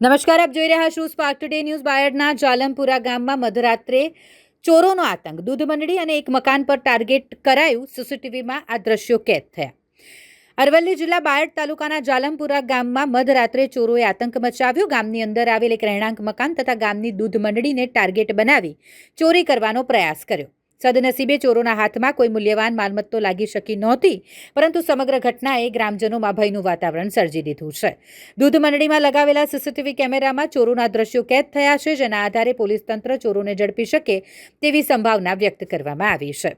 નમસ્કાર, આપ જોઈ રહ્યા છો સ્પાર્ક ટુડે ન્યૂઝ બાયડના જાલમપુરા ગામમાં મધરાત્રે ચોરોનો આતંક, દૂધ મંડળી અને એક મકાન પર ટાર્ગેટ કરાયું. સીસીટીવીમાં આ દ્રશ્યો કેદ થયા. અરવલ્લી જિલ્લા બાયડ તાલુકાના જાલમપુરા ગામમાં મધરાત્રે ચોરોએ આતંક મચાવ્યો. ગામની અંદર આવેલ એક રહેણાંક મકાન તથા ગામની દૂધ મંડળીને ટાર્ગેટ બનાવી ચોરી કરવાનો પ્રયાસ કર્યો. સદનસીબે ચોરોના હાથમાં કોઈ મૂલ્યવાન માલમત્તો લાગી શકી નહોતી, પરંતુ સમગ્ર ઘટનાએ ગ્રામજનોમાં ભયનું વાતાવરણ સર્જી દીધું છે. દૂધ મંડળીમાં લગાવેલા સીસીટીવી કેમેરામાં ચોરોના દ્રશ્યો કેદ થયા છે, જેના આધારે પોલીસ તંત્ર ચોરોને ઝડપી શકે તેવી સંભાવના વ્યક્ત કરવામાં આવી છે.